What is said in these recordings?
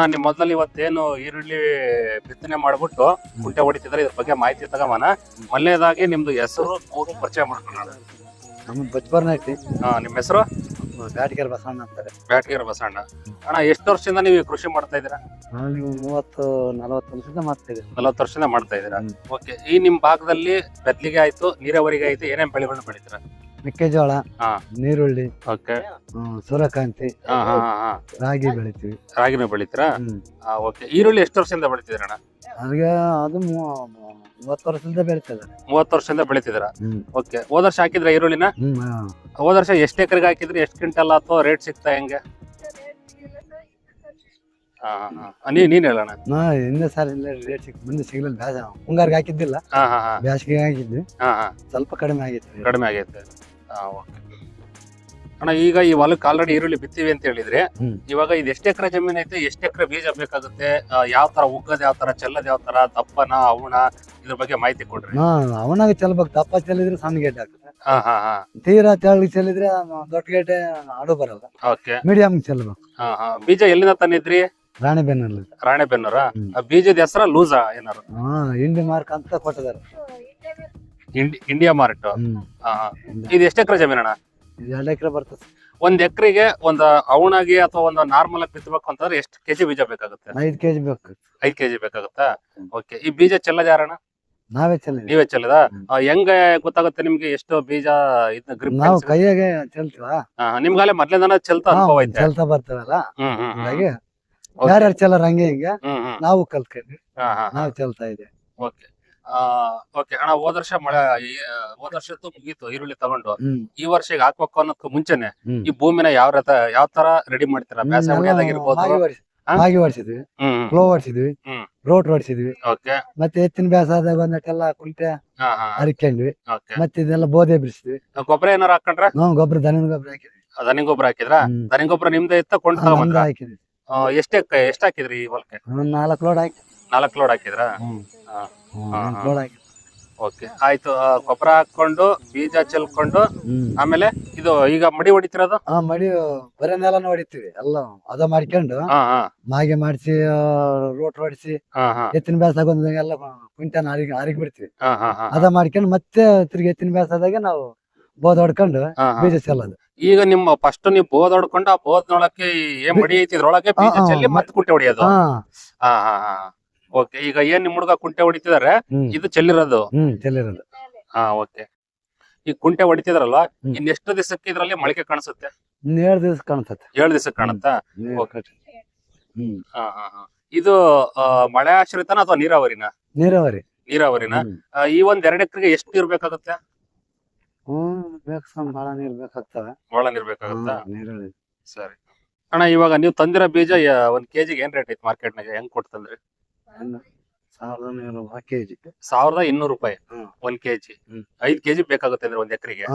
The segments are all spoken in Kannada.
ಅಣ್ಣ ನಿಮ್ಮ ಮೊದಲಲ್ಲಿ ಇವತ್ತೇನು ಈರುಳ್ಳಿ ಬಿತ್ತನೆ ಮಾಡ್ಬಿಟ್ಟು ಕುಂಟೆ ಹೊಡಿತಿದ್ರೆ ಇದ್ರ ಬಗ್ಗೆ ಮಾಹಿತಿ ತಗೊಂಬನ. ಮೊದಲನೇದಾಗಿ ನಿಮ್ದು ಹೆಸರು ಊರು ಪರಿಚಯ ಮಾಡ್ಕೊಳ್ಳೋಣ ನಮ್ಮ ಬಜ್ಬರ್ನ ಐತಿ. ಹಾ ನಿಮ್ಮ ಹೆಸರು? ಬ್ಯಾಟ್ಗೇರ್ ಬಸವಣ್ಣ ಅಂತಾರೆ. ಬ್ಯಾಟಗಿರ ಬಸಣ್ಣ ಅಣ್ಣ ಎಷ್ಟು ವರ್ಷದಿಂದ ನೀವು ಈ ಕೃಷಿ ಮಾಡ್ತಾ ಇದ್ದೀರಾ? ನಾವು ನೀವು ಮೂವತ್ತು ನಲವತ್ತು ವರ್ಷದಿಂದ ಮಾಡ್ತೀವಿ ನಲವತ್ತು ವರ್ಷದಿಂದ ಮಾಡ್ತಾ ಇದ್ದೀರಾ? ಓಕೆ ಈ ನಿಮ್ಮ ಭಾಗದಲ್ಲಿ ಬೆದ್ಲಿಗೆ ಆಯ್ತು ನೀರಾವರಿಗೆ ಆಯ್ತು ಏನೇನ್ ಬೆಳೆಗಳನ್ನ ಬೆಳಿತೀರಾ? ಮೆಕ್ಕೆಜೋಳ ಹಾ. ನೀರುಳ್ಳಿ ಓಕೆ. ಹ್ಮ್, ಸೂರ್ಯಕಾಂತಿ ಹಾ ಹಾ ಹಾ ಹಾ. ರಾಗಿ ಬೆಳಿತೀವಿ. ರಾಗಿನ ಬೆಳಿತೀರಾ? ಹ್ಮ್. ಓಕೆ. ಈರುಳ್ಳಿ ಎಷ್ಟು ವರ್ಷದಿಂದ ಬೆಳಿತಿದ್ರ ಅದ್ಗೆ ಅದು ಮೂ- ಮೂವತ್ತು ವರ್ಷದಿಂದ ಬೆಳಿತದೆ. ಮೂವತ್ತು ವರ್ಷದಿಂದ ಬೆಳಿತಿದ್ರ ಹ್ಮ್. ಓಕೆ. ಹೋದ ವರ್ಷ ಹಾಕಿದ್ರ ಈರುಳ್ಳಿನ? ಹ್ಮ್ ಹಾ. ಹೋದ ವರ್ಷ ಎಷ್ಟು ಎಕರೆಗೆ ಹಾಕಿದ್ರಿ? ಎಷ್ಟು ಕ್ವಿಂಟಲ್ ಅಥವಾ ರೇಟ್ ಸಿಗ್ತಾ ಹೆಂಗೆ? ಹಾ ಹಾ ಹಾ. ನೀ ನೀನ್ ಹೇಳೋಣ ನಾ ಹಿಂದೆ ಸಾರಿ ರೇಟ್ ಸಿಕ್ ಮುಂದೆ ಸಿಗ್ಲಿಲ್ಲ. ಬ್ಯಾಸ ಮುಂಗಾರಿಗೆ ಹಾಕಿದ್ದಿಲ್ಲ. ಹಾ ಹಾ ಹಾ. ಬ್ಯಾಸಿಗೆ ಹಾಕಿದ್ವಿ. ಹಾ ಹಾ. ಸ್ವಲ್ಪ ಕಡಿಮೆ ಆಗಿತ್ತು. ಕಡಿಮೆ ಆಗೈತೆ ಓಕೆ. ಅಣ್ಣ ಈಗ ಈ ಹೊಲಕ್ಕೆ ಆಲ್ರೆಡಿ ಈರುಳ್ಳಿ ಬಿತ್ತೀವಿ ಅಂತ ಹೇಳಿದ್ರೆ ಹ್ಮ್. ಇವಾಗ ಇದು ಎಷ್ಟು ಎಕರೆ ಜಮೀನ್ ಐತೆ? ಎಷ್ಟು ಎಕರೆ ಬೀಜ ಬೇಕಾಗುತ್ತೆ? ಯಾವ ತರ ಉಗ್ಗದ ಯಾವ ತರ ಚೆಲ್ಲದ ಯಾವ ತರ ದಪ್ಪನ ಅವಣ ಇದ್ರ ಬಗ್ಗೆ ಮಾಹಿತಿ ಕೊಡ್ರಿ. ಹಾ ಅವನಾಗ ಚೆಲ್ಬೇಕು. ದಪ್ಪ ಚೆಲ್ಲಿದ್ರೆ ಸಣ್ಣ ಗೇಟ್ ಆಗ್ತದೆ. ಹಾ ಹಾ ಹಾ. ತೀರಾ ತೆಳಗ್ ಚೆಲ್ಲಿದ್ರೆ ದೊಡ್ಡ ಗೇಟ್ ಆಡು ಬರಲ್ಲ. ಓಕೆ. ಮೀಡಿಯಂ ಚೆಲ್ಬೇಕು. ಹಾ ಹಾ. ಬೀಜ ಎಲ್ಲಿಂದ ತಂದಿದ್ರಿ? ರಾಣಿಬೆನ್ನಲ್ಲಿ ರಾಣೆಬೆನ್ನೂರ? ಹ್ಮ್. ಆ ಬೀಜದ ಹೆಸರ ಲೂಸಾ ಏನಾರು ಹಾ ಇಂಡಿ ಮಾರ್ಕ್ ಅಂತ ಕೊಟ್ಟಿದ್ದಾರೆ. ಇಂಡಿ- ಇಂಡಿಯಾ ಮಾರ್ಟ್. ಇದು ಎಷ್ಟು ಎಕರೆ ಜಮೀನ್ ಅಣ್ಣ? ಇದು ಎರಡು ಎಕರೆ ಬರ್ತದೆ ಒಂದ್ ಎಕರೆಗೆ ಒಂದು ಅವಣಾಗಿ ಅಥವಾ ಒಂದು ನಾರ್ಮಲ್ ಆಗಿ ಬಿತ್ತಬೇಕು ಅಂತಂದ್ರೆ ಎಷ್ಟು ಕೆಜಿ ಬೀಜ ಬೇಕಾಗುತ್ತೆ? ಐದ್ ಕೆಜಿ ಬೇಕು. ಐದ್ ಕೆಜಿ ಬೇಕಾಗುತ್ತಾ? ಓಕೆ. ಈ ಬೀಜ ಚೆಲ್ಲದ ಯಾರಣ್ಣ ನಾವೇ ಚೆಲ್ಲ ನೀವೇ ಚೆಲ್ಲದ. ಹೆಂಗ ಗೊತ್ತಾಗುತ್ತೆ ನಿಮ್ಗೆ ಎಷ್ಟು ಬೀಜ ನಾವು ಕೈಯಾಗೆ ಚೆಲ್ತೀವ? ನಿಮ್ಗಾಲೆ ಮೊದ್ಲಿಂದಾನ ಚೆಲ್ತಾ ಅನುಭವ ಐತೆ. ಚೆಲ್ತಾ ಬರ್ತೇವಲ್ಲ. ಹಾಗಾಗಿ. ಯಾರ್ಯಾರು ಚೆಲ್ಲರ್ ಹಂಗೆ ಹಿಂಗೆ ನಾವು ಕಲ್ತ್ಕೊಂಡ್ವಿ ನಾವು ಚೆಲ್ತಾ ಇದೆ ಓಕೆ. ಓಕೆ ಅಣ್ಣ ಹೋದ ವರ್ಷ ಮಳೆ ಹೋದ ವರ್ಷದ್ದು ಮುಗೀತು ಈರುಳ್ಳಿ ತಗೊಂಡು. ಈ ವರ್ಷ ಈಗ ಹಾಕ್ಬೇಕು ಅನ್ನೋದಕ್ಕೂ ಮುಂಚೆನೆ ಈ ಭೂಮಿನ ಯಾವ ರತ ಯಾವ ತರ ರೆಡಿ ಮಾಡ್ತೀರಾ? ಬೇಸಾಯ ಹೊಡೆಯೋದಾಗಿರ್ಬೋದು ಮಾಗಿ ಹೊಡ್ಸಿ- ಹೊಡ್ಸಿದ್ವಿ ಹ್ಮ್ ಫ್ಲೋ ಹೊಡ್ಸಿದ್ವಿ ಹ್ಮ್. ರೋಟ್ ಹೊಡ್ಸಿದ್ವಿ ಮತ್ತೆ ಎತ್ತಿನ ಬ್ಯಾಸಾದಾಗ ಒಂದಟ್ಟೆಲ್ಲ ಕುಂಟೆ ಹಾ ಹಾ ಹರಿಕೊಂಡ್ವಿ ಮತ್ತೆ ಇದೆಲ್ಲ ಬೋದೆ ಬಿಡಿಸಿದ್ವಿ. ಗೊಬ್ಬರ ಏನಾರ ಹಾಕೊಂಡ್ರೆ? ನಾವು ಗೊಬ್ಬರ ದನದ ಗೊಬ್ಬರ ಹಾಕಿದ್ವಿ. ದನಿ ಗೊಬ್ಬರ ಹಾಕಿದ್ರ? ಹ್ಮ್. ದನಿ ಗೊಬ್ಬರ ನಿಮ್ದೆ ಇತ್ತ ಕೊಂಡು ನಮ್ದು ತಗೊಂಡ್ರ ಹಾಕಿದ್ವಿ ಎಷ್ಟೇ ಎಷ್ಟ್ ಹಾಕಿದ್ರಿ ಈ ಹೊಲಕ್ಕೆ? ನಾಲ್ಕು ಲೋಡ್ ಹಾಕಿ. ನಾಲ್ಕು ಲೋಡ್ ಹಾಕಿದ್ರ? ಓಕೆ. ಆಯ್ತು ಗೊಬ್ಬರ ಹಾಕೊಂಡು ಬೀಜ ಚೆಲ್ಕೊಂಡು ಆಮೇಲೆ ಇದು ಈಗ ಮಡಿ ಹೊಡಿತಿರೋದು? ಆ ಮಡಿ ಬರೇ ನೆಲ ಹೊಡಿತೀವಿ ಎಲ್ಲ ಅದ ಮಾಡ್ಕೊಂಡು ಮಾಗೆ ಮಾಡಿಸಿ ರೋಟ್ ಹೊಡಿಸಿ ಎತ್ತಿನ ಬ್ಯಾಸಾಗ ಒಂದು ಎಲ್ಲ ಕುಂಟನ ಅರಿಗಿ ಅರಿಗಿ ಬಿಡ್ತೀವಿ. ಅದ ಮಾಡ್ಕೊಂಡು ಮತ್ತೆ ತಿರ್ಗಿ ಎತ್ತಿನ ಬ್ಯಾಸದಾಗ ನಾವು ಬೋದ್ ಹೊಡ್ಕೊಂಡು. ಬೀಜ ಚೆಲ್ಲೋದು. ಈಗ ನಿಮ್ಮ ಫಸ್ಟ್ ನೀವು ಬೋದ್ ಹೊಡ್ಕೊಂಡು ಆ ಬೋದ್ನೊಳಕ್ಕೆ ಏನ್ ಮಡಿ ಐತಿ ಇದ್ರೊಳಗೆ ಬೀಜ ಚೆಲ್ಲಿ ಮತ್ತೆ ಕುಂಟೆ ಹೊಡಿಯೋದು? ಹಾ ಹಾ ಹಾ. ಓಕೆ ಈಗ ಏನ್ ನಿಮ್ ಹುಡುಗ ಕುಂಟೆ ಹೊಡಿತಿದಾರೆ? ಹ್ಮ್. ಇದು ಚೆಲ್ಲಿರೋದು? ಹ್ಮ್ ಚೆಲ್ಲಿರೋದು. ಹಾ ಓಕೆ. ಈ ಕುಂಟೆ ಹೊಡಿತಿದ್ರಲ್ಲ ಇನ್ನೆಷ್ಟು ಇನ್ ಎಷ್ಟು ದಿವಸಕ್ಕೆ ಇದ್ರಲ್ಲಿ ಮೊಳಕೆ ಕಾಣಿಸುತ್ತೆ? ಇನ್ನು ಏಳು ದಿವಸ ಕಾಣ್ತದೆ ಏಳು ದಿವಸಕ್ಕೆ ಕಾಣುತ್ತಾ? ಹ್ಮ್ ಹಾ ಹಾ ಹಾ. ಇದು ಆ, ಮಳೆ ಆಶ್ರಿತನ ಅಥವಾ ನೀರಾವರಿನ? ನೀರಾವರಿ. ನೀರಾವರಿನ? ಹ್ಮ್. ಆ, ಈ ಒಂದ್ ಎರಡ್ ಎಕರೆಗೆ ಎಷ್ಟು ನೀರ್ ಬೇಕಾಗುತ್ತೆ? ಹ್ಮ್ ಬೇಕು ನೀರ್ ಬೇಕಾಗ್ತವೆ. ಬಹಳ ನೀರ್ ಬೇಕಾಗುತ್ತಾ? ಹ್ಮ್, ನೀರುಳ್ಳಿ ಸರಿ. ಅಣ್ಣ ಇವಾಗ ನೀವು ತಂದಿರೋ ಬೀಜ ಯ- ಒಂದ್ ಕೆಜಿಗೆ ಏನ್ ರೇಟ್ ಐತಿ ಮಾರ್ಕೆಟ್ ನಾಗ ಹೆಂಗ್ ಕೊಡ್ತಂದ್ರಿ ಒಂದು ಸಾವಿರದ ಕೆಜಿ. ಸಾವಿರದ ಇನ್ನೂರು ರೂಪಾಯಿ. ಒಂದ್ ಕೆಜಿ. ಐದ್ ಕೆಜಿ ಬೇಕಾಗುತ್ತೆ ಅಂದ್ರೆ ಒಂದ್ ಎಕರೆಗೆ.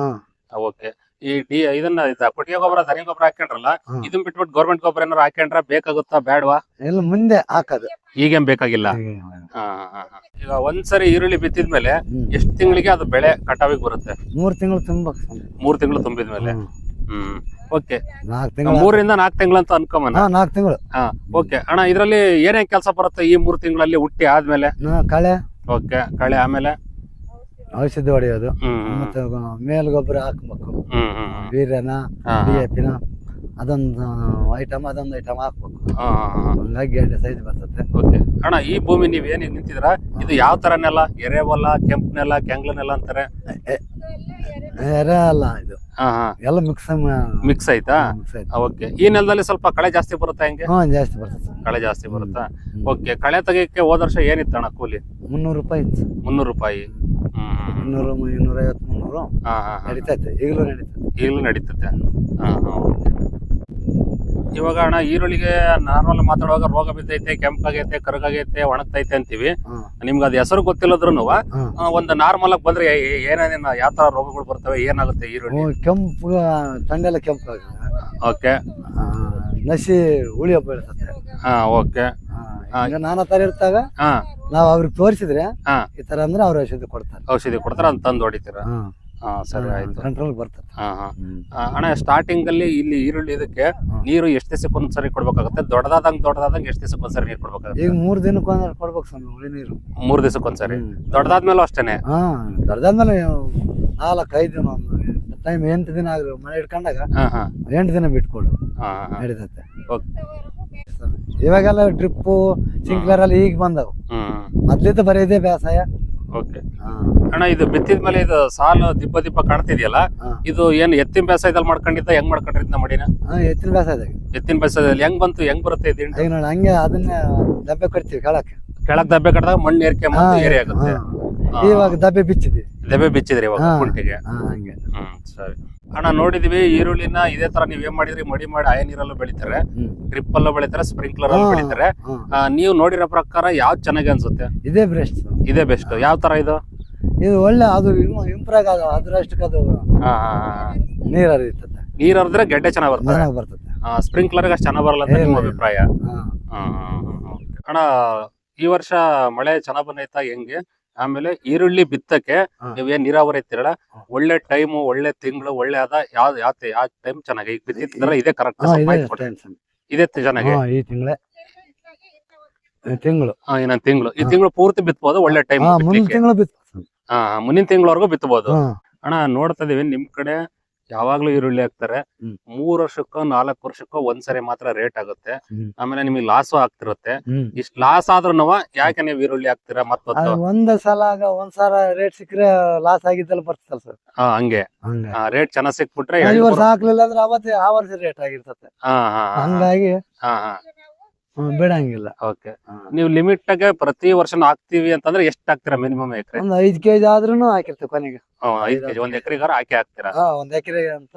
ಓಕೆ. ಈ ಡಿ ಇದನ್ನ ಇದ ಕೊಟ್ಟಿಗೆ ಗೊಬ್ಬರ ದನಿ ಗೊಬ್ಬರ ಹಾಕೊಂಡ್ರಲ್ಲ ಇದನ್ನ ಇದನ್ ಬಿಟ್ಬಿಟ್ಟು ಗೌರ್ಮೆಂಟ್ ಗೊಬ್ಬರ ಏನಾರು ಹಾಕೊಂಡ್ರ ಬೇಕಾಗುತ್ತಾ ಬೇಡವಾ ಎಲ್ಲ ಮುಂದೆ ಹಾಕದು. ಈಗೇನ್ ಬೇಕಾಗಿಲ್ಲ. ಈಗ ಒಂದ್ಸರಿ ಈರುಳ್ಳಿ ಬಿತ್ತಿದ್ಮೇಲೆ. ಎಷ್ಟ್ ತಿಂಗಳಿಗೆ ಅದು ಬೆಳೆ ಕಟಾವಿಗೆ ಬರುತ್ತೆ? ಮೂರ್ ತಿಂಗಳು ತುಂಬ ಮೂರ್ ತಿಂಗಳು ತುಂಬಿದ್ಮೇಲೆ ಹ್ಮ್. ಓಕೆ ನಾಲ್ಕು ತಿಂಗಳು ಮೂರಿಂದ ನಾಲ್ಕು ತಿಂಗಳು ಅಂತ ಅನ್ಕೊಂಬನ ಹಾ ನಾಲ್ಕು ತಿಂಗಳು. ಓಕೆ ಅಣ್ಣ ಇದ್ರಲ್ಲಿ ಏನೇನ್ ಕೆಲಸ ಬರುತ್ತೆ ಈ ಮೂರ್ ತಿಂಗಳಲ್ಲಿ ಹುಟ್ಟಿ ಆದ್ಮೇಲೆ? ಕಳೆ. ಓಕೆ ಕಳೆ ಆಮೇಲೆ? ಔಷಧಿ ಹೊಡೆಯೋದು. ಹ್ಮ್ ಹ್ಮ್. ಮತ್ತೆ ಮೇಲ್ ಗೊಬ್ಬರ ಹಾಕ್ಬೇಕು. ಹ್ಮ್ ಹ್ಮ್ ಹ್ಮ್. ವೀರ್ಯನ ಹಾ, ಡಿ ಎ ಪಿನ. ಅದೊಂದು ಐಟಮ್ ಅದೊಂದು ಐಟಮ್ ಹಾಕ್ಬೇಕು. ಹಾ, ಹಾ, ಹಾ. ಹಂಗಾಗಿ ಗೆಡ್ಡೆ ಸೈಜ್ ಬರ್ತದೆ. ಓಕೆ ಅಣ್ಣ ಈ ಭೂಮಿ ನೀವ್ ಏನ್ ನಿಂತಿದ್ರ ಇದು ಯಾವ ತರ ನೆಲ ಎರೆಹೊಲ ಕೆಂಪು ನೆಲ ಕೆಂಗ್ಲ ನೆಲ ಅಂತಾರೆ ಎರೆ ಅಲ್ಲ ಇದು ಹಾ ಹಾ ಎಲ್ಲ ಮಿಕ್ಸ್ ಮಿಕ್ಸ್ ಆಯ್ತಾ? ಓಕೆ ಈ ನೆಲದಲ್ಲಿ ಸ್ವಲ್ಪ ಕಳೆ ಜಾಸ್ತಿ ಬರುತ್ತಾ ಹೆಂಗೆ? ಹಾಂ ಜಾಸ್ತಿ ಬರುತ್ತೆ ಕಳೆ ಜಾಸ್ತಿ ಬರುತ್ತಾ? ಓಕೆ ಕಳೆ ತೆಗಿಯಕ್ಕೆ ಹೋದ ವರ್ಷ ಏನಿತ್ತು ಅಣ್ಣ ಕೂಲಿ? ಮುನ್ನೂರು ರೂಪಾಯಿ ಇತ್ತು ಮುನ್ನೂರು ರೂಪಾಯಿ. ಮುನ್ನೂರು. ಇನ್ನೂರು ಮುನ್ನೂರು. ಹಾಂ ಹಾಂ ನಡೀತೈತೆ. ಈಗಲೂ ನಡೀತೈತೆ. ಈಗಲೂ ನಡೀತದೆ ಹಾಂ ಹಾಂ ಓಕೆ ಇವಾಗ ಅಣ್ಣ ಈರುಳ್ಳಿಗೆ ನಾರ್ಮಲ್ ಮಾತಾಡುವಾಗ ರೋಗ ಬಿದ್ದೈತೆ ಕೆಂಪಾಗೈತೆ ಕರಗಾಗೈತೆ ಒಣಗ್ತೈತೆ ಅಂತೀವಿ. ನಿಮ್ಗೆ ಅದು ಹೆಸರು ಗೊತ್ತಿಲ್ಲದ್ರು ಒಂದು ನಾರ್ಮಲ್ ಆಗಿ ಬಂದ್ರೆ ಏನೇನ ಯಾವ ತರ ರೋಗಗಳು ಬರ್ತವೆ ಏನಾಗುತ್ತೆ ಈರುಳ್ಳಿ? ಕೆಂಪು ತಂಡೆಲ್ಲ ಕೆಂಪು. ಓಕೆ. ನಸಿ ನಸಿ ಹಬ್ಬ ಬೀಳ್ತದೆ ಹಾ ಓಕೆ. ಈಗ ನಾನಾ ತರ ಇರ್ತಾಗ ಹಾ. ನಾವ್ ಅವ್ರಿಗೆ ತೋರಿಸಿದ್ರೆ. ಈ ತರ ಅಂದ್ರೆ ಅವ್ರ ಔಷಧಿ ಕೊಡ್ತಾರೆ. ಔಷಧಿ ಕೊಡ್ತಾರ ಅಂತ ತಂದು ಹೊಡಿತೀರ. ಹಾ ಸರಿ ಆಯ್ತು. ಕಂಟ್ರೋಲ್ ಬರ್ತದೆ. ಹಾ ಹಾ. ಅಣ್ಣ ಸ್ಟಾರ್ಟಿಂಗ್ ಅಲ್ಲಿ ಇಲ್ಲಿ ಈರುಳ್ಳಿ ಇದಕ್ಕೆ ನೀರು ಎಷ್ಟು ದಿವಸಕ್ಕೊಂದು ಸರಿ ಕೊಡ್ಬೇಕಾಗುತ್ತೆ? ದೊಡ್ಡದಾದಂಗ್ ದೊಡ್ಡದಾದಂಗ್ ಎಷ್ಟು ದಿವಸಕ್ಕೆ ಒಂದ್ಸರಿ ನೀರು ಕೊಡ್ಬೇಕಾಗುತ್ತೆ? ಈಗ ಮೂರ್ ದಿನಕ್ಕೆ ಒಂದ್ ಕೊಡ್ಬೇಕು ಸ್ವಾಮಿ ಹುಳಿ ನೀರು. ಮೂರ್ ದಿವಸಕ್ಕೆ ಸರಿ. ದೊಡ್ಡದಾದ್ಮೇಲೂ ಅಷ್ಟೇನೆ? ಹಾ ದೊಡ್ಡದಾದ್ಮೇಲೆ ನಾಲ್ಕು ಐದು ದಿನ ಒಂದು ಟೈಮ್ ಎಂಟು ದಿನ ಆಗ್ರಿ ಮನೆ ಇಟ್ಕೊಂಡಾಗ ಹಾ ಹಾ. ಎಂಟು ದಿನ ಬಿಟ್ಕೊಡು. ಹಾ ನಡೀತೈತೆ. ಓಕೆ. ಇವಾಗೆಲ್ಲ ಡ್ರಿಪ್ಪು ಸಿಂಕ್ಲರ್ ಅಲ್ಲಿ ಈಗ ಬಂದವು. ಮೊದ್ಲಿದ್ದ ಬರೀ ಇದೆ ಬೇಸಾಯ. ಓಕೆ. ಅಣ್ಣ ಇದು ಬಿತ್ತಿದ ಮೇಲೆ ಇದು ಸಾಲು ದಿಬ್ಬ ದಿಬ್ಬ ಕಾಣ್ತಿದ್ಯಲ್ಲ? ಇದು ಏನ್ ಎತ್ತಿನ ಬೇಸಾಯದಲ್ಲಿ ಮಾಡ್ಕೊಂಡಿದ್ದ ಹೆಂಗ್ ಮಾಡ್ಕೊಂಡ್ರಿ ಮಡಿನ? ಎತ್ತಿನ ಬೇಸಾಯದಾಗ. ಎತ್ತಿನ ಬೇಸಾಯದಲ್ಲಿ ಹೆಂಗ್ ಬಂತು ಹೆಂಗ್ ಬರುತ್ತೆ ನೋಡಿ ಹಂಗೆ ಅದನ್ನ ದಬ್ಬೆ ಕಟ್ತೀವಿ ಕೆಳಕ್ಕೆ. ಕೆಳಗ್ ದಬ್ಬೆ ಕಟ್ಟದಾಗ ಮಣ್ಣು ಏರಿಕೆ ಮಾಡಿ ಏರಿ ಆಗುತ್ತೆ. ಇವಾಗ ದಬ್ಬೆ ಬಿಚ್ಚಿದ್ವಿ. ದಬ್ಬೆ ಬಿಚ್ಚಿದ್ರಿ ಇವಾಗ. ಕುಂಟಿಗೆ ಹಾ ಹಂಗೆ. ಹ್ಮ್ ಸರಿ. ಅಣ್ಣ ನೋಡಿದೀವಿ ಈರುಳ್ಳಿನ ಇದೇ ತರ ನೀವ್ ಏನ್ ಮಾಡಿದ್ರಿ? ಮಡಿ ಮಾಡಿ ಆಯ ನೀರಲ್ಲೂ ಬೆಳಿತಾರೆ. ಹ್ಮ್. ಡ್ರಿಪ್ ಅಲ್ಲೂ ಬೆಳಿತಾರೆ ಸ್ಪ್ರಿಂಕ್ಲರ್ ಅಲ್ಲೂ ಹಾ. ಬೆಳಿತಾರೆ. ಹಾ. ಆ, ನೀವು ನೋಡಿರೋ ಪ್ರಕಾರ ಯಾವ್ದು ಚೆನ್ನಾಗಿ ಅನ್ಸುತ್ತೆ? ಇದೇ ಬೆಸ್ಟ್ ಇದೇ ಬೆಸ್ಟ್ ಯಾವ ತರ ಇದು? ಇದು ಒಳ್ಳೆ ಅದು ಇಂಪ್ರೂವ್ ಅದು ಅದ್ರಷ್ಟಕ್ಕೆ ಅದು. ನೀರು ಹರಿಯುತ್ತದೆ ನೀರ್ ಹರಿದ್ರೆ ಗಡ್ಡೆ ಚೆನ್ನಾಗಿ ಬರ್ತದೆ. ಚೆನ್ನಾಗಿ ಬರ್ತದೆ. ಸ್ಪ್ರಿಂಕ್ಲರ್ ಅಷ್ಟು ಚೆನ್ನಾಗಿ ಬರಲ್ಲ ಅಂತ ನಿಮ್ಮ ಅಭಿಪ್ರಾಯ? ಹಾ. ಅಣ್ಣ ಈ ವರ್ಷ ಮಳೆ ಚೆನ್ನಾಗ್ ಬಂದೈತಾ ಹೆಂಗೆ? ಆಮೇಲೆ ಈರುಳ್ಳಿ ಬಿತ್ತಕ್ಕೆ ನೀವು ನೀವೇನ್ ನೀರಾವರಿ ಐತಿರಲ್ಲ ಹಾ. ಒಳ್ಳೆ ಟೈಮ್ ಒಳ್ಳೆ ತಿಂಗಳು ಒಳ್ಳೆ ಅದ ಯಾವ್ದು ಯಾವ ಯಾವ ಟೈಮ್ ಚೆನ್ನಾಗಿ ಈಗ ಬಿತ್ತಿದ್ರೆ ಇದೇ ಕರೆಕ್ಟ್ ಇದೇ ಚೆನ್ನಾಗಿ. ಈ ತಿಂಗಳೇ. ತಿಂಗಳು. ಹಾ, ಇನ್ನೊಂದ್ ತಿಂಗಳು. ಈ ತಿಂಗಳು ಪೂರ್ತಿ ಬಿತ್ಬೋದು ಒಳ್ಳೆ ಟೈಮ್ ಮುಂದಿನ ತಿಂಗಳು ಬಿತ್ತು ಹಾ ಮುಂದಿನ ತಿಂಗಳವರೆಗೂ ಬಿತ್ತಬಹುದು ಅಣ್ಣ ನೋಡ್ತಾ ಇದೀವಿ ನಿಮ್ ಕಡೆ ಯಾವಾಗ್ಲೂ ಈರುಳ್ಳಿ ಹಾಕ್ತಾರೆ. ಮೂರ್ ವರ್ಷಕ್ಕೋ ನಾಲ್ಕು ವರ್ಷಕ್ಕೋ ಒಂದ್ಸರಿ ಮಾತ್ರ ರೇಟ್ ಆಗುತ್ತೆ. ಆಮೇಲೆ ನಿಮಗೆ ಲಾಸು ಆಗ್ತಿರುತ್ತೆ. ಇಷ್ಟ ಲಾಸ್ ಆದ್ರೂ ಯಾಕೆ ನೀವು ಈರುಳ್ಳಿ ಹಾಕ್ತೀರಾ ಅದು ಒಂದ್ ಸಲ ಆಗ ಒಂದ್ ಸಲ ರೇಟ್ ಸಿಕ್ಕರೆ ಲಾಸ್ ಆಗಿದ್ದಲ್ಲ ಬರ್ತಲ್ಲ ಸರ್. ಹಾ ಹಂಗೆ. ರೇಟ್ ಚೆನ್ನಾಗ್ ಸಿಕ್ಬಿಟ್ರೆ ಈ ವರ್ಷ ಹಾಕ್ಲಿಲ್ಲ ಅಂದ್ರೆ ಅವತ್ತೇ ಆ ವರ್ಷ ರೇಟ್ ಆಗಿರ್ತದೆ. ಹಾ ಹಾ ಹಾ, ಹಂಗಾಗಿ ಹಾ ಹಾ. ಹ್ಮ್, ಬಿಡಂಗಿಲ್ಲ. ಓಕೆ. ನೀವು ಲಿಮಿಟ್ ಆಗಿ ಪ್ರತಿ ವರ್ಷ ಹಾಕ್ತಿವಿ ಅಂತಂದ್ರೆ ಎಷ್ಟ್ ಹಾಕ್ತೀರಾ ಮಿನಿಮಮ್ ಎಕರೆ? ಒಂದ್ ಐದ್ ಕೆಜಿ ಆದ್ರೂನು ಹಾಕಿರ್ತೀವಿ ಕೊನೆಗೆ. ಐದ್ ಕೆಜಿ ಒಂದ್ ಎಕರೆಗಾರ ಹಾಕಿ ಹಾಕ್ತೀರಾ? ಹಾ ಒಂದ್ ಎಕರೆ ಅಂತ.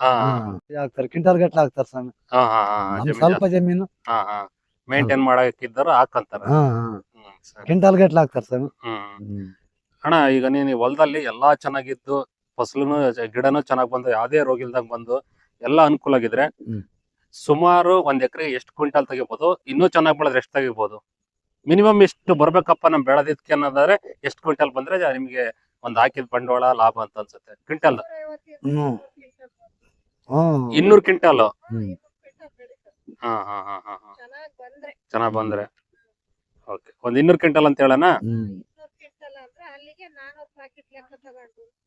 ಹಾ. ಹ್ಮ್, ಹಾಕ್ತಾರೆ ಕ್ವಿಂಟಲ್ ಗಟ್ಲೆ ಹಾಕ್ತಾರ ಸ್ವಾಮಿ. ಹಾ ಹಾ ನಮ್ ಸ್ವಲ್ಪ ಜಮೀನು. ಹಾ ಹಾ. ಮೇಂಟೈನ್ ಮಾಡಕ್ಕಿದ್ದಾರ ಹಾಕಂತಾರ. ಹಾ ಹಾ. ಹ್ಮ್ ಸರಿ. ಕ್ವಿಂಟಲ್ ಗಟ್ಲೆ ಹಾಕ್ತಾರೆ ಸ್ವಾಮಿ. ಹ್ಮ್. ಅಣ್ಣ ಈಗ ನೀನು ಹೊಲದಲ್ಲಿ ಎಲ್ಲಾ ಚೆನ್ನಾಗಿದ್ದು ಫಸಲುನು ಗಿಡನು ಚೆನ್ನಾಗ್ ಬಂದು ಯಾವ್ದೇ ರೋಗ ಇಲ್ದಂಗ್ ಬಂದು ಎಲ್ಲಾ ಅನುಕೂಲ ಆಗಿದ್ರೆ ಹ್ಮ್. ಸುಮಾರು ಒಂದ್ ಎಕರೆ ಎಷ್ಟು ಕ್ವಿಂಟಲ್ ತೆಗಿಬಹುದು ಇನ್ನೂ ಚೆನ್ನಾಗಿ ಬೆಳೆದ್ರೆ ಎಷ್ಟು ತೆಗಿಬಹುದು ಮಿನಿಮಮ್ ಎಷ್ಟು ಬರ್ಬೇಕಪ್ಪ ನಮ್ ಬೆಳೆದಿದ್ಕೆ ಅನ್ನೋದಾದ್ರೆ ಎಷ್ಟು ಕ್ವಿಂಟಲ್ ಬಂದ್ರೆ ನಿಮ್ಗೆ ಒಂದ್ ಹಾಕಿದ ಬಂಡವಾಳ ಲಾಭ ಅಂತ ಅನ್ಸುತ್ತೆ. ಕ್ವಿಂಟಲ್. ಇನ್ನೂರ್ ಕ್ವಿಂಟಲ್. ಹಾ ಹಾ ಹಾ ಹಾ ಹಾ. ಚೆನ್ನಾಗ್ ಬಂದ್ರೆ. ಓಕೆ. ಒಂದ್ ಇನ್ನೂರ್ ಕ್ವಿಂಟಲ್ ಅಂತ ಹೇಳಣ? ಹ್ಮ್.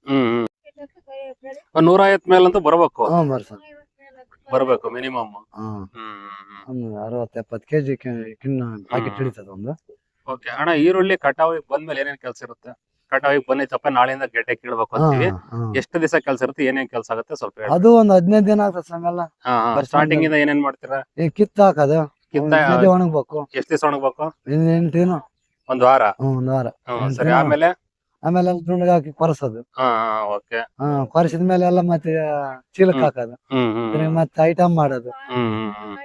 ಹ್ಮ್ ಹ್ಮ್. ಒಂದ್ ನೂರ ಐವತ್ ಮೇಲಂತೂ ಬರ್ಬೇಕು. ಬರ್ಬೇಕು ಮಿನಿಮಮ್ ಎಪ್ಪತ್ ಒಂದು ಅರವತ್ತು ಎಪ್ಪತ್ತು ಕೆಜಿ ಕಿನ್ನ ಪ್ಯಾಕೆಟ್. ಹಿಡಿತದ ಒಂದು? ಓಕೆ ಅಣ್ಣ ಈರುಳ್ಳಿ ಕಟಾವಿಗೆ ಬಂದ್ಮೇಲೆ ಏನೇನ್ ಕೆಲಸ ಇರುತ್ತೆ? ಕಟಾವಿಗೆ ಬಂದೈತಪ್ಪ ನಾಳೆಯಿಂದ ಗೆಡ್ಡೆ ಕೀಳ್ಬೇಕು ಅಂತೀವಿ. ಎಷ್ಟು ದಿವಸ ಕೆಲಸ ಇರುತ್ತೆ ಏನೇನ್ ಕೆಲಸ ಆಗುತ್ತೆ ಸ್ವಲ್ಪ ಹೇಳಿ. ಅದು ಒಂದ್ ಹದಿನೈದು ದಿನ ಆಗ್ತದೆ ಸ್ವಾಮಿ ಸ್ಟಾರ್ಟಿಂಗ್ ಇಂದ ಏನೇನ್ ಮಾಡ್ತೀರಾ? ಕಿತ್ತ ಹಾಕೋದು. ಒಣಗ್ಬೇಕು. ಎಷ್ಟ್ ದಿವಸ ಒಣಗ್ಬೇಕು? ಎಂಟು ದಿನ. ಒಂದ್ ವಾರ? ಒಂದ್ ವಾರ. ಸರಿ. ಆಮೇಲೆ? ಆಮೇಲೆ ಅಲ್ಲಿ ಹಾಕಿ ಕೊರಸೋದು. ಹಾ ಓಕೆ ಹಾ ಕೊರಸಿದ ಮೇಲೆ ಎಲ್ಲ ಮತ್ತೆ ಚೀಲಕ್. ಹಾಕೋದು. ಹ್ಮ್ ಹ್ಮ್ ತಿರ್ಗಿ ಮತ್ತೆ ಐಟಮ್ ಮಾಡೋದು. ಹ್ಮ್ ಹ್ಮ್ ಹ್ಮ್.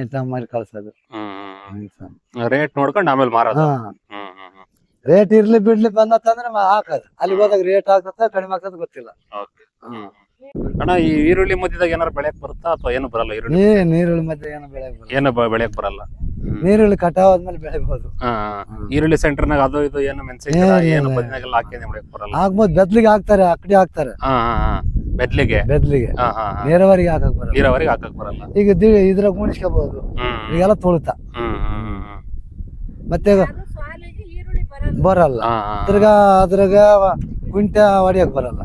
ಐಟಮ್ ಮಾಡಿ ಕಳ್ಸೋದು. ಹ್ಮ್ ರೇಟ್ ನೋಡ್ಕೊಂಡು ಆಮೇಲೆ ಮಾರೋದು. ಹಾ. ಹ್ಮ್ ಹ್ಮ್ ಹ್ಮ್. ರೇಟ್ ಇರ್ಲಿ ಬಿಡ್ಲಿ ಬಂದತ್ತಂದ್ರೆ ಮ- ಹಾಕೋದು. ಅಲ್ಲಿ ಹೋದಾಗ ರೇಟ್ ಆಗ್ತದೆ ಕಡಿಮೆ ಆಗ್ತದೆ ಗೊತ್ತಿಲ್ಲ. ಹ್ಮ್ ಅಣ್ಣ ಈ ಈರುಳ್ಳಿ ಮಧ್ಯದಾಗ ಏನಾರ ಬೆಳೆಯಕ್ ಬರುತ್ತಾ ಅಥವಾ ಏನು ಬರಲ್ಲ ಈರುಳ್ಳಿ? ನೀ ನೀರುಳ್ಳಿ ಮಧ್ಯೆ ಏನು ಬೆಳೆ ಬರಲ್ಲ. ಏನು ಬ- ಬೆಳೆಯಕ್ ಬರಲ್ಲ. ನೀರುಳ್ಳಿ ಕಟಾವ್ ಆದ್ಮೇಲೆ ಬೆಳಿಬಹುದು. ಈರುಳ್ಳಿ ಸೆಂಟರ್ನಾಗ ಅದು ಇದು ಏನು ಮೆಣಸಿನ ಏನು. ಬದನೆಗೆಲ್ಲ ಹಾಕಿ ಬರಲ್ಲ. ಆಗ್ಬೋದು ಬೆದ್ಲಿಗೆ ಹಾಕ್ತಾರೆ ಅಕ್ಕಡಿ ಹಾಕ್ತಾರೆ. ಹಾ ಹಾ ಹಾ ಬೆದ್ಲಿಗೆ. ಬೆದ್ಲಿಗೆ. ನೇರವರಿಗೆ ಹಾಕಕ್ ಬರಲ್ಲ. ನೀರಾವರಿಗೆ ಹಾಕಕ್ ಬರಲ್ಲ. ಈಗ ದಿ- ಇದ್ರಾಗ ಮುಣಿಸ್ಕೋಬಹುದು ಈಗೆಲ್ಲ ತುಳಿತ. ಮತ್ತೆ ಬರಲ್ಲ. ಅದ್ರಾಗ ಅದ್ರಾಗ ಕುಂಟ ಹೊಡಿಯಕ್ ಬರಲ್ಲ.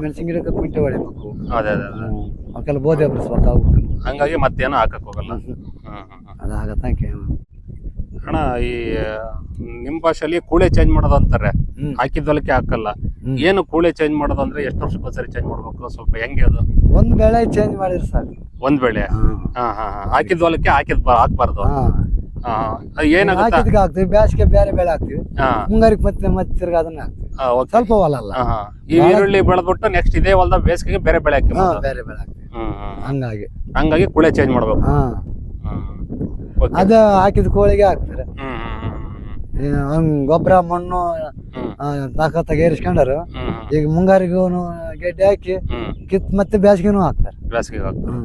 ಮೆಣಸಿನ ಗಿಡಕ್ಕೆ ಕುಂಟೆ ಹೊಡಿಬೇಕು ಅದೇ ಅದೇ ಅದೇ. ಅವಕ್ಕೆಲ್ಲ ಬೋಧೆ ಬರ್ಸ್ಬೇಕು ಅವ್ಕೆ. ಹಂಗಾಗಿ ಮತ್ತೇನು ಹಾಕಕ್ ಹೋಗಲ್ಲ. ಹ್ಮ್. ಅದಾಗತ್ತಂಕೆ ಅಣ್ಣ ಈ ನಿಮ್ಮ ಭಾಷೆಯಲ್ಲಿ ಕೂಳೆ ಚೇಂಜ್ ಮಾಡೋದು ಅಂತಾರೆ. ಹ್ಮ್. ಹಾಕಿದ ಹೊಲಕ್ಕೆ ಹಾಕಲ್ಲ. ಏನು ಕೂಳೆ ಚೇಂಜ್ ಮಾಡೋದು ಅಂದ್ರೆ ಎಷ್ಟು ವರ್ಷಕ್ಕೊಂದ್ಸರಿ ಚೇಂಜ್ ಮಾಡ್ಬೇಕು? ಸ್ವಲ್ಪ ಹೆಂಗೆ ಅದು? ಒಂದ್ ಬೆಳೆ ಚೇಂಜ್ ಮಾಡಿದ್ರೆ ಸಾಕು. ಒಂದ್ ಬೆಳೆ? ಹಾ. ಹಾ ಹಾಕಿದ ಹೊಲಕ್ಕೆ ಹಾಕಿದ್ ಹಾಕ್ಬಾರ್ದು. ಏನಾಗುತ್ತೆ? ಹಾಕ್ತಿವಿ ಬ್ಯಾಸಿಗೆ ಬೇರೆ ಬೆಳೆ ಹಾಕ್ತಿವಿ. ಮುಂಗಾರಿಗೆ ಮತ್ತೆ ಮತ್ತೆ ತಿರ್ಗಾ ಅದನ್ನ ಸ್ವಲ್ಪ ಹೊಲ ಅಲ್ಲ. ಈ ಈರುಳ್ಳಿ ಬೆಳೆದ್ಬಿಟ್ಟು ನೆಕ್ಸ್ಟ್ ಇದೇ ಹೊಲದ ಬೇಸಿಗೆಗೆ ಬೇರೆ ಬೆಳೆ ಹಾಕಿ ಬೇರೆ ಬೆಳೆ ಹಾಕ್ತಿವಿ. ಹಂಗಾಗಿ. ಹಂಗಾಗಿ ಕುಳೆ ಚೇಂಜ್ ಮಾಡ್ಬೇಕು. ಹಾ. ಅದ ಹಾಕಿದ ಕೋಳಿಗೆ ಹಾಕ್ತಾರೆ. ಹಂಗ್ ಗೊಬ್ಬರ ಮಣ್ಣು ತಾಕ ಹ್ಮ್ ಈಗ ಮುಂಗಾರಿಗೂ ಗೆಡ್ಡೆ ಹಾಕಿ ಕಿತ್ ಮತ್ತೆ ಬ್ಯಾಸಿಗೆನೂ ಹಾಕ್ತಾರೆ. ಬ್ಯಾಸಿಗೆ ಹಾಕ್ತಾರೆ.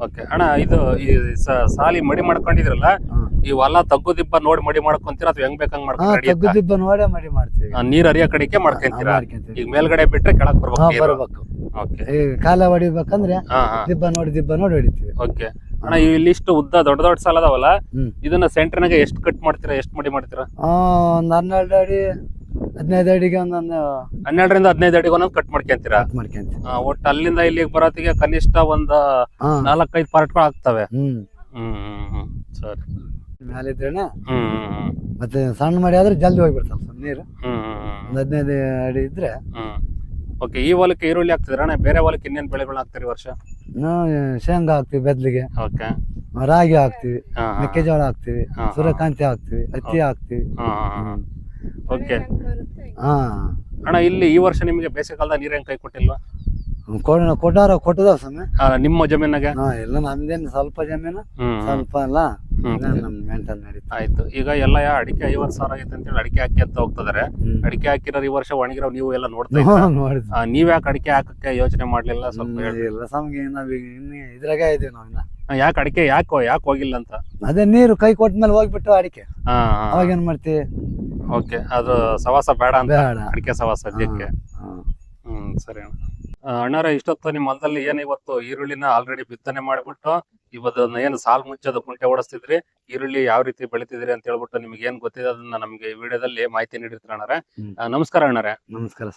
ಓಕೆ ಅಣ್ಣ ಇದು ಈ ಸ- ಸಾಲಿ ಮಡಿ ಮಾಡ್ಕೊಂಡಿದ್ರಲ್ಲ. ಈ ಹೊಲ ತಗ್ಗು ದಿಬ್ಬ ನೋಡಿ ಮಡಿ ಮಾಡ್ಕೊಂತೀರಾ ಅಥವಾ ಹೆಂಗ್ ಬೇಕಂಗ್ ಹಾ ತಗ್ಗು ದಿಬ್ಬ ನೋಡೇ ಮಡಿ ಮಾಡ್ತೀವಿ. ನೀರ್ ಹರಿಯೋ ಕಡೆಗೆ ಮಾಡ್ಕೊಂತೀರಾ? ಮಾಡ್ಕೊಂತೀವಿ. ಈಗ ಮೇಲ್ಗಡೆ ಬಿಟ್ರೆ ಕೆಳಗ್ ಹಾ ಬರ್ಬೇಕು. ಬರ್ಬೇಕು. ಓಕೆ ಈ ಕಾಲ ಹೊಡಿಬೇಕಂದ್ರೆ ಹಾ ಹಾ. ದಿಬ್ಬ ನೋಡಿ ದಿಬ್ಬ ನೋಡಿ ಹೊಡಿತೀವಿ. ಓಕೆ ಅಣ್ಣ ಇಲ್ಲಿ ಇಷ್ಟು ಉದ್ದ ದೊಡ್ಡ ದೊಡ್ಡ ಸಾಲ ಅದಾವಲ್ಲ. ಇದನ್ನ ಸೆಂಟರ್ನಾಗ ಎಷ್ಟು ಕಟ್ ಮಾಡ್ತೀರಾ ಎಷ್ಟು ಮಡಿ ಮಾಡ್ತೀರಾ? ಒಂದ್ ಹನ್ನೆರಡು ಅಡಿ ಹದಿನೈದು ಅಡಿಗೆ ಒಂದೊಂದು ಹನ್ನೆರಡರಿಂದ ಹದಿನೈದು ಅಡಿಗೆ ಒಂದೊಂದು ಕಟ್ ಮಾಡ್ಕೊಂತೀರಾ ಕಟ್ ಮಾಡ್ಕೊಂತೀವಿ ಒಟ್ಟು ಅಲ್ಲಿಂದ ಇಲ್ಲಿಗೆ ಬರೋತ್ತಿಗೆ ಕನಿಷ್ಠ ಒಂದ್ ನಾಲ್ಕೈದು ಪಾರ್ಟ್ಗಳು ಆಗ್ತವೆ. ಹ್ಮ್. ಹ್ಮ್ ಹ್ಮ್ ಸರಿ. ಹ್ಮ್ ಹ್ಮ್ ಮತ್ತೆ ಸಣ್ಣ ಮಾಡಿ ಆದ್ರೆ ಜಲ್ದಿ ಹೋಗ್ಬಿಡ್ತಾವ ಸ್ವಲ್ಪ ನೀರು. ಒಂದ್ ಹದಿನೈದು ಅಡಿ ಇದ್ರೆ. ಹ್ಮ್. ಓಕೆ ಈ ಹೊಲಕ್ಕೆ ಈರುಳ್ಳಿ ಆಗ್ತದೆ ಅಣ್ಣ? ಬೇರೆ ಹೊಲಕ್ಕೆ ಇನ್ನೇನ್ ಬೆಳೆಗಳನ್ನ ಹಾಕ್ತೀರಿ ಈ ವರ್ಷ? ನಾವು ಶೇಂಗಾ ಹಾಕ್ತಿವಿ ಬೆದ್ಲಿಗೆ. ಓಕೆ. ರಾಗಿ ಹಾಕ್ತಿವಿ ಹಾ ಹಾ. ಮೆಕ್ಕೆಜೋಳ ಹಾಕ್ತಿವಿ ಹಾ, ಹಾ. ಸೂರ್ಯಕಾಂತಿ ಹಾಕ್ತಿವಿ ಹತ್ತಿ ಹಾಕ್ತಿವಿ. ಓಕೆ. ಹಾ. ಅಣ್ಣ ಇಲ್ಲಿ ಈ ವರ್ಷ ನಿಮಗೆ ಬೇಸಿಗೆ ಕಾಲದ ನೀರೇನು ಹೆಂಗ್ ಕೈ ಕೊಟ್ಟಿಲ್ವಾ? ಕೊಡ- ಕೊಟ್ಟಾರ ಕೊಟ್ಟದಾವ ಸಮಯ ಆ, ನಿಮ್ಮ ಜಮೀನಾಗ? ಹಾ ಎಲ್ಲ ನಮ್ದೇನು ಸ್ವಲ್ಪ ಜಮೀನು ಹ್ಮ್. ಸ್ವಲ್ಪ ಅಲ್ಲ. ನಮ್ ಮೆಂಟಲ್ ನಡೀತಾ ಆಯ್ತು. ಈಗ ಎಲ್ಲ ಯಾ ಅಡಿಕೆ ಐವತ್ ಸಾವಿರ ಆಗೈತೆ ಅಂತೇಳಿ ಅಡಿಕೆ ಹಾಕಿ ಅಂತ ಹೋಗ್ತಿದಾರೆ. ಹ್ಮ್. ಅಡಿಕೆ ಹಾಕಿರೋರು ಈ ವರ್ಷ ಒಣಗಿರೋ ನೀವು ಎಲ್ಲ ನೋಡ್ತಾ ಇದ್ದೀರಾ. ನೋಡಿದ್ವಿ. ಆ, ನೀವ್ ಯಾಕೆ ಅಡಿಕೆ ಹಾಕಕ್ಕೆ ಯೋಚನೆ ಮಾಡ್ಲಿಲ್ಲ? ಸ್ವಲ್ಪ ಹೇಳಿ ಇದ್ರಾಗೆ ನಾವ್ ಈಗ ಇನ್ನು ಇದ್ರಾಗ ಇದೀವಿ ನಾವ್ ಇನ್ನ. ಯಾಕೆ ಅಡಿಕೆ ಯಾಕೆ ಯಾಕೆ ಹೋಗಿಲ್ಲ ಅಂತ? ಅದೇ ನೀರು ಕೈ ಕೊಟ್ಟ ಮೇಲೆ ಹೋಗ್ಬಿಟ್ಟು ಅಡಿಕೆ. ಹಾ ಅವಾಗ ಏನ್ ಮಾಡ್ತೀವಿ? ಓಕೆ ಅದು ಸವಾಸ ಬೇಡ ಅಂತ? ಬೇಡ. ಅಡಿಕೆ ಸವಾಸ ಸದ್ಯಕ್ಕೆ. ಹ್ಮ್ ಸರಿ ಅಣ್ಣ. ಅಣ್ಣಾರ ಇಷ್ಟೊತ್ತು ನಿಮ್ಮ ಹೊಲದಲ್ಲಿ ಏನ್ ಇವತ್ತು ಈರುಳ್ಳಿನ ಆಲ್ರೆಡಿ ಬಿತ್ತನೆ ಮಾಡ್ಬಿಟ್ಟು ಇವತ್ತು ಏನು ಸಾಲ್ ಮುಚ್ಚೋದು ಕುಂಟೆ ಓಡಿಸ್ತಿದ್ರಿ? ಈರುಳ್ಳಿ ಯಾವ ರೀತಿ ಬೆಳಿತಿದ್ರಿ ಅಂತ ಹೇಳ್ಬಿಟ್ಟು ನಿಮ್ಗೆ ಏನ್ ಗೊತ್ತಿದೆ ಅದನ್ನ ನಮ್ಗೆ ಈ ವಿಡಿಯೋದಲ್ಲಿ ಮಾಹಿತಿ ನೀಡಿರ್ತೀರ ಅಣ್ಣಾರೆ? ನಮಸ್ಕಾರ ಅಣ್ಣಾರೆ. ನಮಸ್ಕಾರ